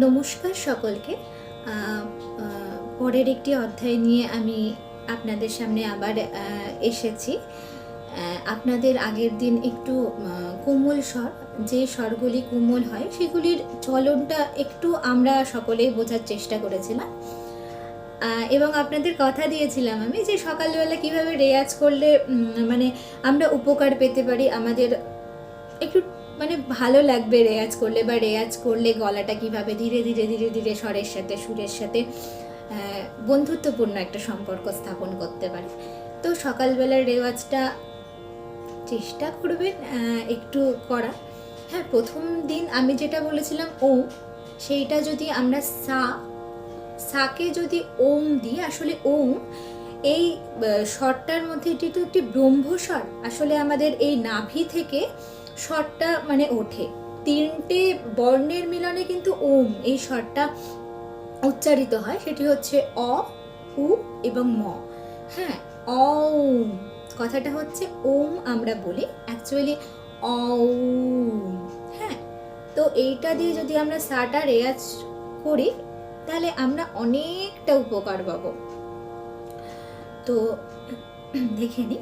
নমস্কার সকলকে। পরের একটি অধ্যায় নিয়ে আমি আপনাদের সামনে আবার এসেছি। আপনাদের আগের দিন একটু কোমল স্বর, যে স্বরগুলি কোমল হয়, সেগুলির চলনটা একটু আমরা সকলেই বোঝার চেষ্টা করেছিলাম। এবং আপনাদের কথা দিয়েছিলাম আমি যে সকালবেলা কীভাবে রেয়াজ করলে মানে আমরা উপকার পেতে পারি আমাদের, একটু মানে ভালো লাগবে রেয়াজ করলে বা রেয়াজ করলে গলাটা কীভাবে ধীরে ধীরে ধীরে ধীরে স্বরের সাথে, সুরের সাথে বন্ধুত্বপূর্ণ একটা সম্পর্ক স্থাপন করতে পারে। তো সকালবেলার রেওয়াজটা চেষ্টা করবেন একটু করা হ্যাঁ প্রথম দিন আমি যেটা বলেছিলাম ও সেইটা যদি আমরা সা, সাকে যদি ওম দিই, আসলে ওম এই স্বরটার মধ্যে এটি তো একটি ব্রহ্মস্বর। আসলে আমাদের এই নাভি থেকে স্বরটা মানে ওঠে। তিনটে বর্ণের মিলনে কিন্তু ওম এই স্বরটা উচ্চারিত হয়। সেটি হচ্ছে অ উ এবং ম। হ্যাঁ অম কথাটা হচ্ছে ওম আমরা বলি। অ্যাকচুয়ালি অম হ্যাঁ তো এইটা দিয়ে যদি আমরা সাটা রেয়াজ করি, তাহলে আমরা অনেকটা উপকার পাবো। তো দেখে নিই।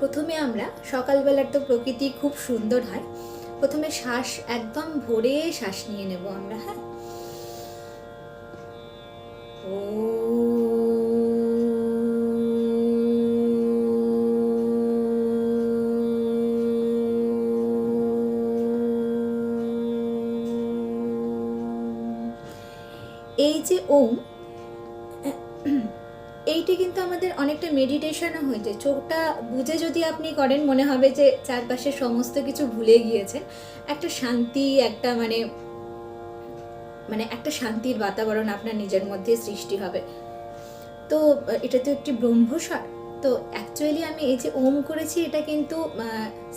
প্রথমে আমরা সকালবেলার তো প্রকৃতি খুব সুন্দর হয়। প্রথমে শ্বাস একদম ভরে শ্বাস নিয়ে নেব আমরা হ্যাঁ? ও এই যে ওম এইটি কিন্তু আমাদের অনেকটা মেডিটেশনও হয়েছে। চোখটা বুঝে যদি আপনি করেন, মনে হবে যে চারপাশে সমস্ত কিছু ভুলে গিয়েছেন একটা শান্তি, একটা মানে মানে একটা শান্তির বাতাবরণ আপনার নিজের মধ্যে সৃষ্টি হবে। তো, এটা তো একটি ব্রহ্মস্বর। তো অ্যাকচুয়ালি আমি এই যে ওম করেছি, এটা কিন্তু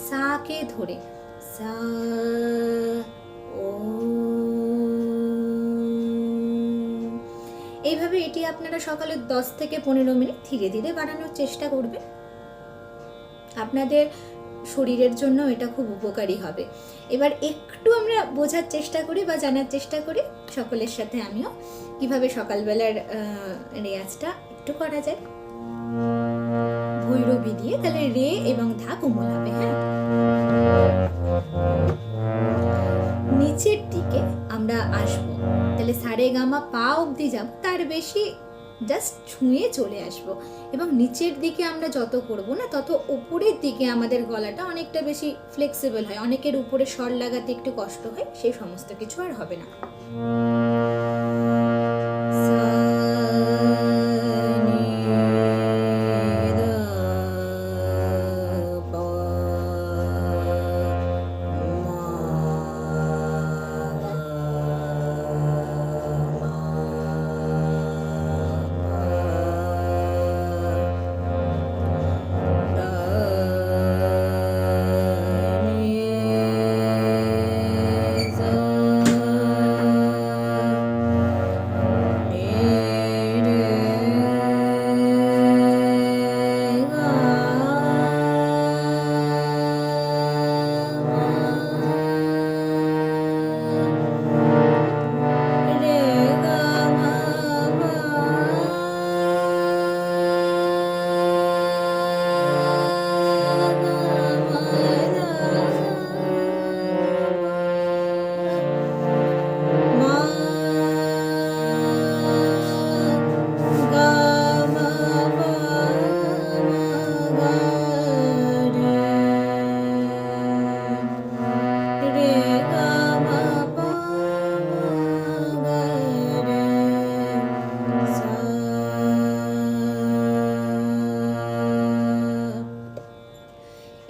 সাকে ধরে? সা ওম এইভাবে এটি আপনারা সকালে দশ থেকে পনেরো মিনিট ধীরে ধীরে বাড়ানোর চেষ্টা করবেন আপনাদের শরীরের জন্য এটা খুব উপকারী হবে। এবার একটু আমরা বোঝার চেষ্টা করি বা জানার চেষ্টা করি সকলের সাথে আমিও কীভাবে সকালবেলার রেয়াজটা একটু করা যায়। ভৈরবী দিয়ে তাহলে রে এবং ধা কোমল হবে হ্যাঁ? নিচের দিকে আমরা আসব। তাহলে সারে গামা পা অবধি যাব, তার বেশি জাস্ট ছুঁয়ে চলে আসব। এবং নিচের দিকে আমরা যত করব না, তত উপরের দিকে আমাদের গলাটা অনেকটা বেশি ফ্লেক্সিবল হয়। অনেকের উপরে স্বর লাগাতে একটু কষ্ট হয় সেই সমস্ত কিছু আর হবে না।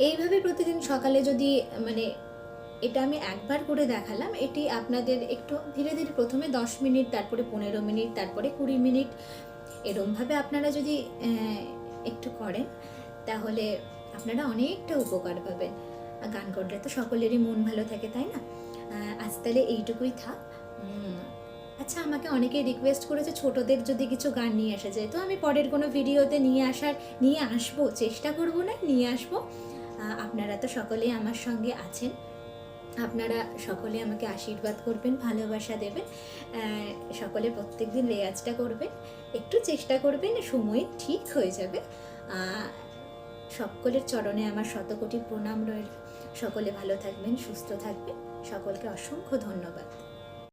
এইভাবে প্রতিদিন সকালে যদি মানে এটা আমি একবার করে দেখালাম, এটি আপনাদের একটু ধীরে ধীরে প্রথমে দশ মিনিট, তারপরে পনেরো মিনিট, তারপরে কুড়ি মিনিট, এরমভাবে আপনারা যদি একটু করেন, তাহলে আপনারা অনেকটা উপকার পাবেন। গান করলে তো সকলেরই মন ভালো থাকে, তাই না? আজ তাহলে এইটুকুই থাক। আচ্ছা আমাকে অনেকে রিকোয়েস্ট করেছে ছোটদের যদি কিছু গান নিয়ে আসা যায়। তো আমি পরের কোনো ভিডিওতে নিয়ে আসার, নিয়ে আসব, চেষ্টা করব না, নিয়ে আসব। আপনারা তো সকলেই আমার সঙ্গে আছেন। আপনারা সকলে আমাকে আশীর্বাদ করবেন, ভালোবাসা দেবেন। সকলে প্রত্যেক দিন রেয়াজটা করবেন। একটু চেষ্টা করবেন, সময় ঠিক হয়ে যাবে। সকলের চরণে আমার শতকোটি প্রণাম রইল। সকলে ভালো থাকবেন সুস্থ থাকবেন। সকলকে অসংখ্য ধন্যবাদ।